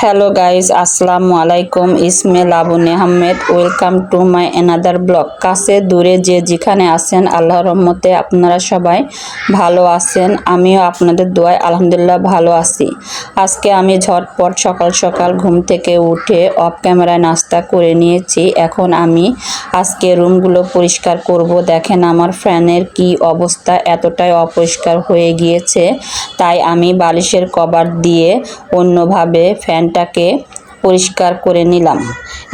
Hello guys আসসালামু আলাইকুম ইসমে Laboni Ahmed welcome to my another blog কাছে দূরে যে যেখানে আছেন আল্লাহ রহমতে আপনারা সবাই ভালো আছেন। আমিও আপনাদের দোয়ায় আলহামদুলিল্লাহ ভালো আছি। আজকে আমি ঝটপট সকাল সকাল ঘুম থেকে উঠে অফ ক্যামেরায় নাস্তা করে নিয়েছি। এখন আমি আজকে রুমগুলো পরিষ্কার করব। দেখেন আমার ফ্যানের কি অবস্থা, এতটাই অপরিষ্কার হয়ে গিয়েছে। তাই আমি বালিশের কভার দিয়ে অন্যভাবে ফ্যানটাকে পরিষ্কার করে নিলাম।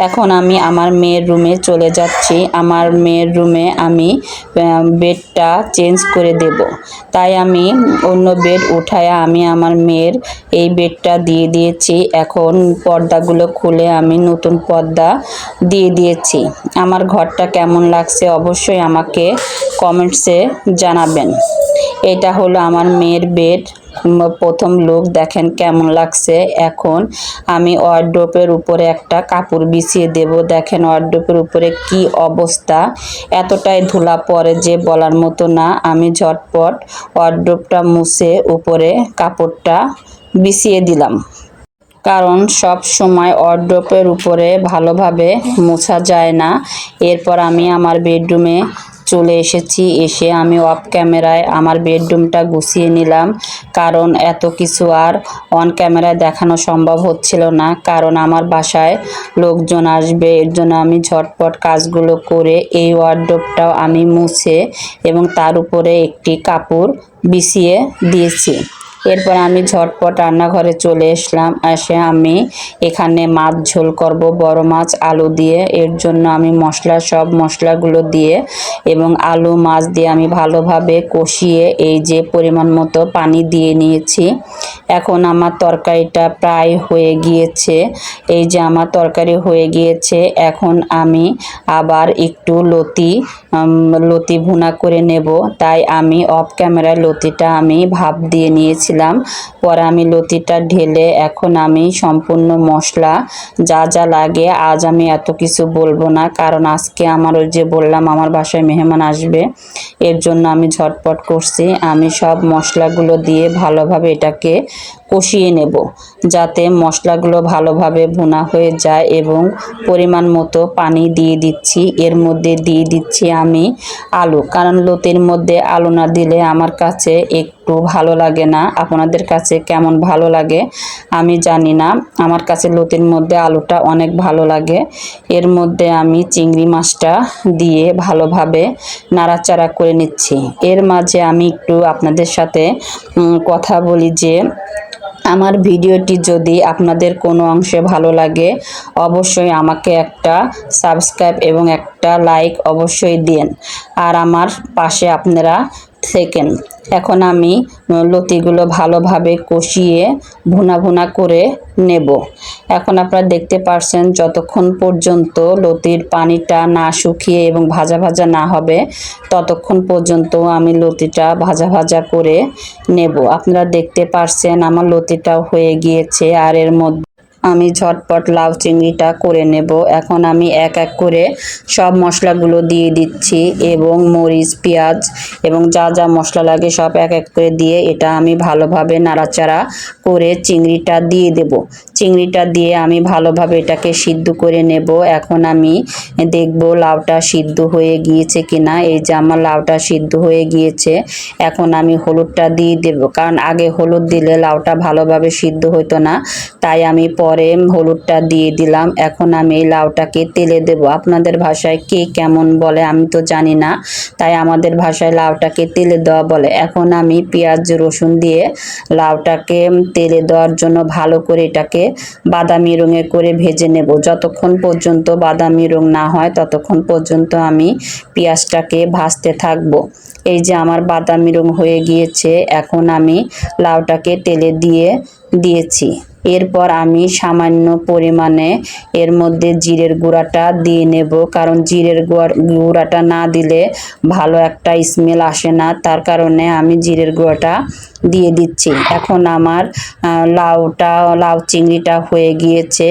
এখন আমি আমার মেয়ের রুমে চলে যাচ্ছি। আমার মেয়ের রুমে আমি বেডটা চেঞ্জ করে দেব। তাই আমি অন্য বেড উঠায় আমি আমার মেয়ের এই বেডটা দিয়ে দিয়েছি। এখন পর্দাগুলো খুলে আমি নতুন পর্দা দিয়ে দিয়েছি। আমার ঘরটা কেমন লাগছে অবশ্যই আমাকে কমেন্টসে জানাবেন। এটা হলো আমার মেয়ের বেড। প্রথম লুক দেখেন কেমন লাগছে। এখন আমি ওয়ার্ড্রোপের উপরে একটা কাপড় বিছিয়ে দেব। দেখেন ওয়ার্ড্রোপের উপরে কি অবস্থা। এতটাই ধুলা পড়ে যে বলার মতো না। আমি ঝটপট ওয়ার্ড্রোপটা মুছে উপরে কাপড়টা বিছিয়ে দিলাম। কারণ সব সময় ওয়ার্ড্রোপের উপরে ভালোভাবে মোছা যায় না। এরপর আমি আমার বেডরুমে চলে এসেছি, এসে আমি অফ ক্যামেরায় আমার বেডরুমটা গুছিয়ে নিলাম। কারণ এত কিছু আর অন ক্যামেরায় দেখানো সম্ভব হচ্ছিল না। কারণ আমার বাসায় লোকজন আসবে, এর জন্য আমি ঝটপট কাজগুলো করে এই ওয়ার্ড্রোপটাও আমি মুছে এবং তার উপরে একটি কাপড় বিছিয়ে দিয়েছি। এরপর আমি ঝটপট রান্নাঘরে চলে এসলাম। এসে আমি এখানে মাছ ঝোল করব, বড় মাছ, আলু দিয়ে। এর জন্য আমি মশলা, সব মশলাগুলো দিয়ে এবং আলু মাছ দিয়ে আমি ভালোভাবে কষিয়ে এই যে পরিমাণ মতো পানি দিয়ে নিয়েছি। এখন আমার তরকারিটা প্রায় হয়ে গিয়েছে। এই যে আমার তরকারি হয়ে গিয়েছে, এখন আমি আবার একটু লতি লতি ভুনা করে নেব। তাই আমি অফ ক্যামেরায় লতিটা আমি ভাপ দিয়ে নিয়েছিলাম পরে আমি লতিটা ঢেলে এখন আমি সম্পূর্ণ মশলা যা যা লাগে আজ আমি এত কিছু বলব না, কারণ আজকে আমার ওই যে বললাম আমার বাসায় মেহমান আসবে, এর জন্য আমি ঝটপট করছি। আমি সব মশলাগুলো দিয়ে ভালোভাবে এটাকে কষিয়ে নেব, যাতে মশলাগুলো ভালোভাবে ভুনা হয়ে যায় এবং পরিমাণ মতো পানি দিয়ে দিচ্ছি। এর মধ্যে দিয়ে দিচ্ছি আমি আলু, কারণ লতির মধ্যে আলু না দিলে আমার কাছে একটু ভালো লাগে না। আপনাদের কাছে কেমন ভালো লাগে? আমি জানি না। আমার কাছে লতির মধ্যে আলুটা অনেক ভালো লাগে। এর মধ্যে আমি চিংড়ি মাছটা দিয়ে ভালোভাবে নাড়াচাড়া করে নিচ্ছি। এর মাঝে আমি একটু আপনাদের সাথে কথা বলি যে আমার ভিডিওটি যদি আপনাদের কোনো অংশে ভালো লাগে, অবশ্যই আমাকে একটা সাবস্ক্রাইব এবং একটা লাইক অবশ্যই দিন আর আমার পাশে আপনারা থেকেন এখন আমি লতিগুলো ভালোভাবে কষিয়ে ভুনা ভুনা করে নেব। এখন আপনারা দেখতে পারছেন যতক্ষণ পর্যন্ত লতির পানিটা না শুকিয়ে এবং ভাজা ভাজা না হবে, ততক্ষণ পর্যন্ত আমি লতিটা ভাজা ভাজা করে নেব। আপনারা দেখতে পারছেন আমার লতিটাও হয়ে গিয়েছে আর এর মধ্যে আমি ঝটপট লাউ চিংড়িটা করে নেব। এখন আমি এক এক করে সব মশলাগুলো দিয়ে দিচ্ছি এবং মরিচ, পেঁয়াজ এবং যা যা মশলা লাগে সব এক এক করে দিয়ে এটা আমি ভালোভাবে নাড়াচাড়া করে চিংড়িটা দিয়ে দেব। চিংড়িটা দিয়ে আমি ভালোভাবে এটাকে সিদ্ধ করে নেব। এখন আমি দেখব লাউটা সিদ্ধ হয়ে গিয়েছে কিনা। এই যে আমার লাউটা সিদ্ধ হয়ে গিয়েছে, এখন আমি হলুদটা দিয়ে দেব। কারণ আগে হলুদ দিলে লাউটা ভালোভাবে সিদ্ধ হতো না, তাই আমি পরে হলুদটা দিয়ে দিলাম। এখন আমি এই লাউটাকে তেলে দেব। আপনাদের ভাষায় কে কেমন বলে আমি তো জানি না, তাই আমাদের ভাষায় লাউটাকে তেলে দেওয়া বলে। এখন আমি পেঁয়াজ রসুন দিয়ে লাউটাকে তেলে দেওয়ার জন্য ভালো করে এটাকে বাদামি রঙে করে ভেজে নেব। যতক্ষণ পর্যন্ত বাদামি রং না হয়, ততক্ষণ পর্যন্ত আমি পেঁয়াজটাকে ভাজতে থাকব। এই যে আমার বাদামি রং হয়ে গিয়েছে, এখন আমি লাউটাকে তেলে দিয়ে দিয়েছি। এরপর আমি সামান্য পরিমাণে এর মধ্যে জিরের গুঁড়াটা দিয়ে নেব, কারণ জিরের গুঁড়া- গুঁড়াটা না দিলে ভালো একটা স্মেল আসে না। তার কারণে আমি জিরের গুঁড়াটা দিয়ে দিচ্ছি। এখন আমার লাউটা, লাউ চিংড়িটা হয়ে গিয়েছে।